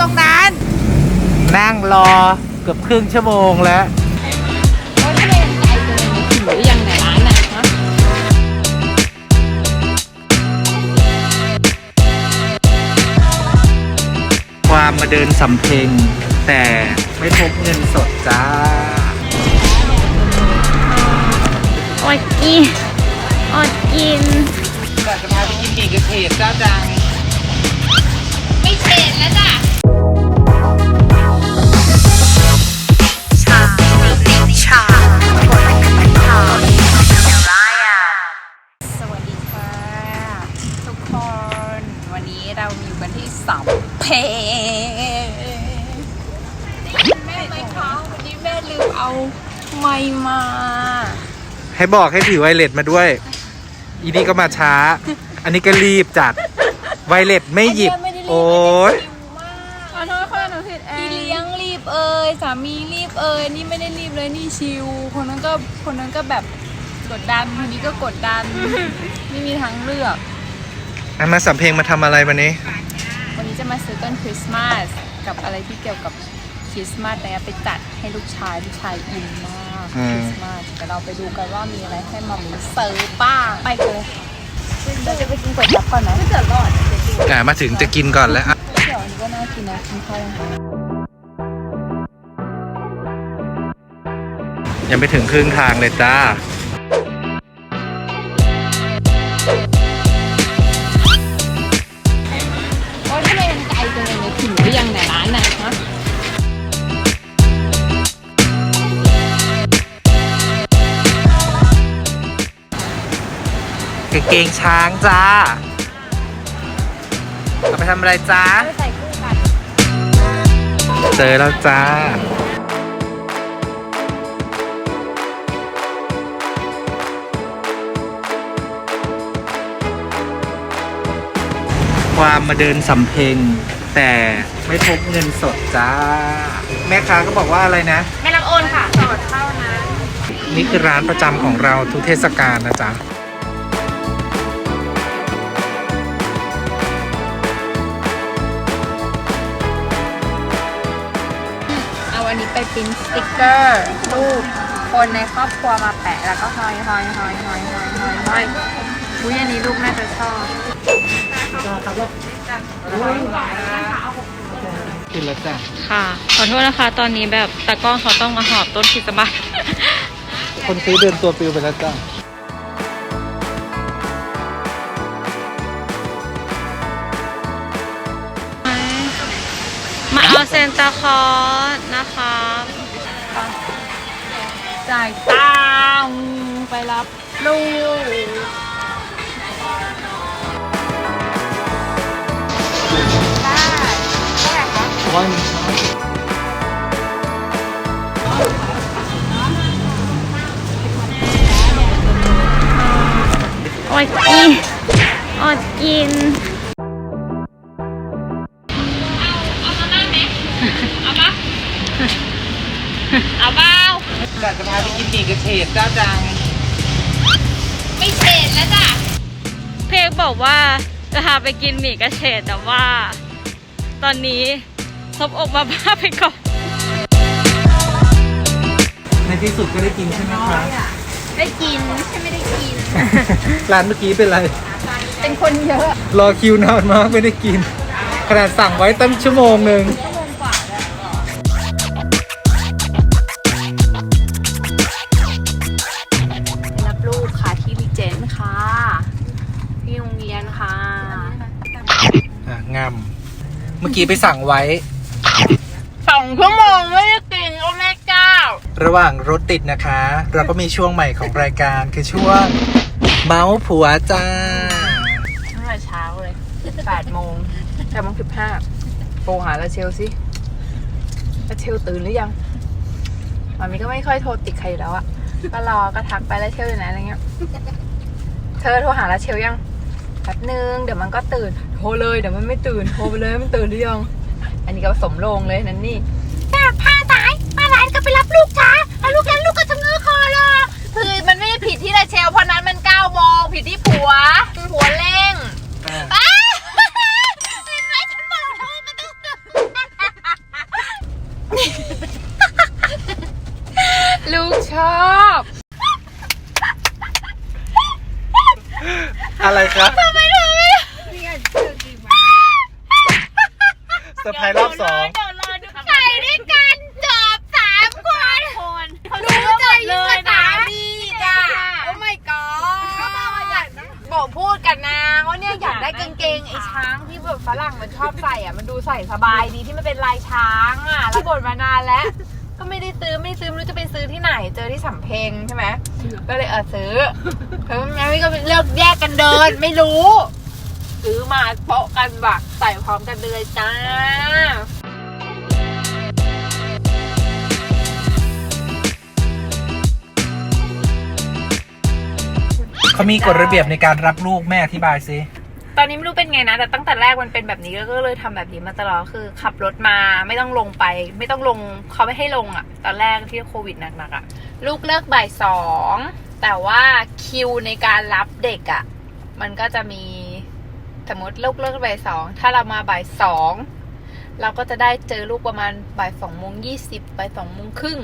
ตรงนั้น นั่งรอเกือบครึ่งชั่วโมงแล้วโอ้ยทะเลมันไกลเกินถึงหรือยังไหนร้านน่ะฮะความมาเดินสำเพ็ง แต่ไม่พบเงินสดจ้า อดกิน อดกิน อยากจะพาไปกินหมี่กระเทศเจ้าดัง ไม่เสร็จแล้วจ้ะ ให้บอกให้ถือไวเลสมาด้วย อีนี่ก็มาช้า อันนี้ก็รีบจัด ไวเลสไม่หยิบโอ้ยขอโทษค่ะหนูผิดเองพี่เลี้ยงรีบเอ่ยสามีรีบเอ่ยนี่ไม่ได้รีบเลยนี่ชิว คนนั้นก็คนนั้นก็แบบกดดันคนนี้ก็กดดัน ไม่มีทางเลือก อันมาสำเพ็งมาทำอะไรวันนี้ วันนี้จะมาซื้อต้นคริสต์มาสกับอะไรที่เกี่ยวกับ คริสต์มาสนะไปจัดให้ลูกชายลูกชายอินมากอืคม ริสต์มาสแต่เราไปดูกันว่ามีอะไรให้มามีเซิร์ฟบ้างไปเลยเราจะไปกินก๋วยจั๊บก่อนไหมไม่เจอรอดอ่ามาถึงจะกินก่อนแล้วอะเดี๋ยวอันนี้ก็น่ากินนะกินข้าวยังไงยังไม่ถึงครึ่งทางเลยจ้า โอ้ยทะเลมันไกลจังเลยเนี่ยถึงหรือยังไหนร้าน กางเกงช้างจ้าเอาไปทำอะไรจ้าไม่ใส่คู่กันเจอแล้วจ้า ความมาเดินสำเพ็ง แต่ไม่พบเงินสดจ้า แม่ค้าก็บอกว่าอะไรนะ ไม่รับโอนค่ะ สดเท่านั้น นี่คือร้านประจำของเราทุกเทศกาลนะจ๊ะ เอาอันนี้ไปปริ้นสติกเกอร์รูปคนในครอบครัวมาแปะแล้วก็ห้อยห้อยห้อยห้อยห้อยห้อยห้อยอุ้ยอันนี้ลูกน่าจะชอบขึ้นแล้วจ้ะค่ะ ขอโทษนะคะ ตอนนี้แบบตากล้องเขาต้องมาหอบต้นคริสต์มาสคนซื้อเดินตัวปิวไปแล้วจ้ะมาเอาเซนตาคลอสนะคะ จ่ายตังไปรับลูกได้เท่าไรคะวันอดกินอดกิน เอาเปล่า อยากจะพาไปกินหมี่กระเฉดเจ้าดัง ไม่เสร็จแล้วจ้ะเพกบอกว่าจะพาไปกินหมี่กระเฉดแต่ว่า ตอนนี้ซบอกมาบ้าไปก่อนในที่สุดก็ได้กินใช่ไหมคะได้กินไม่ใช่ไม่ได้กิน ร้านเมื่อกี้เป็นไร เป็นคนเยอะ รอคิวนานมากไม่ได้กิน ขนาดสั่งไว้ตั้งชั่วโมงหนึ่ง อกี้ไปสั่งไว้ สองชั่วโมงไม่ได้กินโอ้แม่เจ้าระหว่างรถติดนะคะ เราก็มีช่วงใหม่ของรายการคือช่วงเมาส์ผัวจ้า ตั้งแต่เช้าเลยแปดโมงแปดโมงสิบห้าโทรหาลาเชลสิลาเชลตื่นหรือยังมามีก็ไม่ค่อยโทรติดใครอยู่แล้วอะก็รอก็ทักไปลาเชลอยู่ไหนอะไรเงี้ย เธอโทรหาลาเชลยังแป๊บนึงเดี๋ยวมันก็ตื่นโทรเลยเดี๋ยวมันไม่ตื่นโทรไปเลยมันตื่นหรือยัง อันนี้ก็สมโรงเลยนั่นนี่พาสายพาสายก็ไปรับลูกจ้าแล้วลูกนั้นลูกก็จะเงื้อคอรอคือมันไม่ได้ผิดที่ลาเชลเพราะนั้นมันเก้าโมงผิดที่ผัวผัวเร่งอ้าวเห็นไหมฉันบอกแล้ เซอร์ไพรส์รอบสองใส่ด้วยกันจบสามคนรู้ใจเลยนะจ้าโอ้ my god บอกพูดกันนะว่าเนี่ยอยากได้กางเกงไอ้ช้างที่แบบฝรั่งมันชอบใส่อะมันดูใส่สบายดีที่มันเป็นลายช้างอะแล้วบ่นมานานแล้วก็ไม่ได้ซื้อไม่ได้ซื้อไม่รู้จะไปซื้อที่ไหน เจอที่สำเพ็งใช่ไหมก็เลยเออซื้อเพราะงั้นก็เลือกแยกกันเดินไม่รู้ ซื้อมาโปะกันบักใส่พร้อมกันเลยจ้าเขามีกฎระเบียบในการรับลูกแม่อธิบายซิตอนนี้ไม่รู้เป็นไงนะ แต่ตั้งแต่แรกมันเป็นแบบนี้ก็เลยทำแบบนี้มาตลอดคือขับรถมาไม่ต้องลงไป ไม่ต้องลงเขาไม่ให้ลงอะ่ะ ตอนแรกที่โควิดหนักๆอะ่ะ ลูกเลิกบ่ายสองแต่ว่าคิวในการรับเด็กอะ่ะ มันก็จะมี สมมติลูกเลิกบ่ายสองถ้าเรามาบ่ายสองเราก็จะได้เจอลูกประมาณบ่ายสองโมงยี่สิบบ่ายสองโมงครึ่ง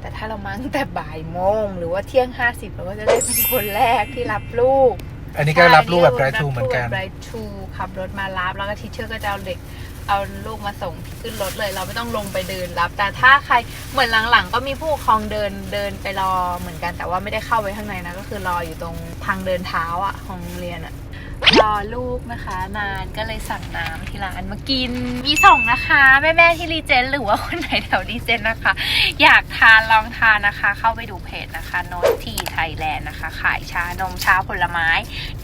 แต่ถ้าเรามาตั้งแต่บ่ายโมงหรือว่าเที่ยงห้าสิบเราก็จะได้เป็นคนแรกที่รับลูก อันนี้ก็รับลูกแบบไรทูเหมือนกันไรทูขับรถมารับแล้วก็ทีเชอร์ก็จะเอาเด็กเอาลูกมาส่งขึ้นรถเลย เราไม่ต้องลงไปเดินรับ แต่ถ้าใครเหมือนหลังๆ ก็มีผู้ปกครองเดินเดินไปรอเหมือนกัน แต่ว่าไม่ได้เข้าไปข้างในนะก็คือรออยู่ตรงทางเดินเท้าอะของโรงเรียนอะ รอลูกนะคะนานก็เลยสั่งน้ำที่ร้านมากิน มีส่งนะคะ แม่ๆที่รีเจนหรือว่าคนไหนแถวรีเจนนะคะ อยากทานลองทานนะคะ เข้าไปดูเพจนะคะโนตทีไทยแลนด์นะคะ ขายชานมชาผลไม้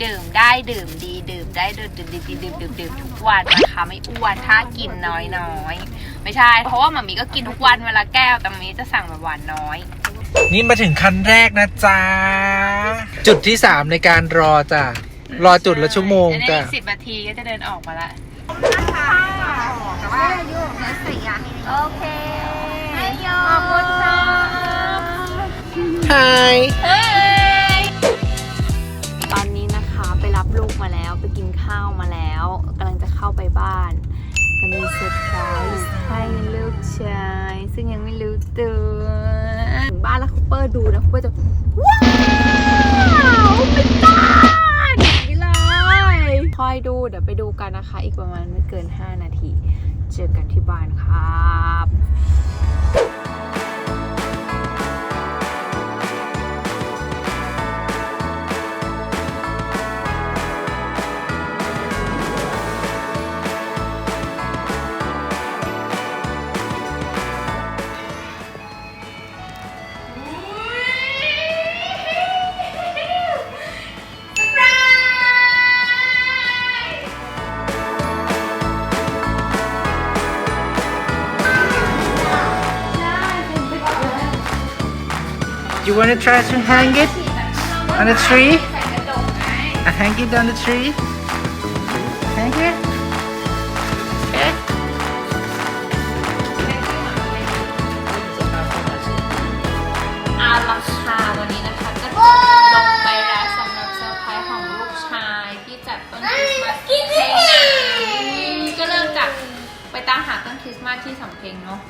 ดื่มได้ดื่มดีดื่มได้ดื่มดื่มดื่มดื่มดื่มดื่มทุกวันนะคะ ไม่อ้วนถ้ากินน้อยน้อยไม่ใช่ เพราะว่าหมามีก็กินทุกวันเวลาแก้วแต่หมามีจะสั่งแบบหวานน้อยนี่มาถึงคันแรกนะจ๊ะ จุดที่สามในการรอจ้ะ รอจุดละชั่วโมงอันนี้จ้ะ อีกสิบนาทีก็จะเดินออกมาละ โอเคขอบคุณค่ะไฮตอนนี้นะคะไปรับลูกมาแล้วไปกินข้าวมาแล้วกำลังจะเข้าไปบ้านจะมีเซอร์ไพรส์ให้ลูกชาย ซึ่งยังไม่รู้ตัวถึงบ้านแล้วคูเปอร์ดูนะคูเปอร์จะว้าวเป็นบ้ อยดู เดี๋ยวไปดูกันนะคะ อีกประมาณไม่เกิน 5 นาที เจอกันที่บ้านครับ wanna try to hang it on the tree I hang it on the tree hang it okay อาราคาวันนี้นะคะก็จบลงไปแล้วสำหรับเซอร์ไพรส์ของลูกชายที่จัดต้นคริสต์มาสที่ไหนก็เริ่มจากไปตามหาต้นคริสต์มาสที่สำเพ็งเนาะ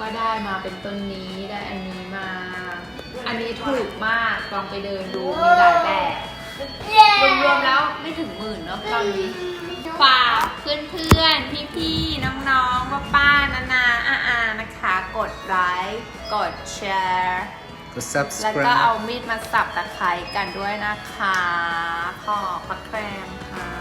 ก็ได้มาเป็นต้นนี้ได้อันนี้มา อันนี้ถูกมากลองไปเดินดูมีหลายแบบรวมๆแล้วไม่ถึงหมื่นเนาะตอนนี้ฝากเพื่อนๆ พี่ๆ น้องๆ ป้าๆนานาอาๆนะคะ กดไลค์กดแชร์กดแล้วก็ subscribe เอามีดมาสับตะไคร้กันด้วยนะคะ ขอบพระแครงค่ะ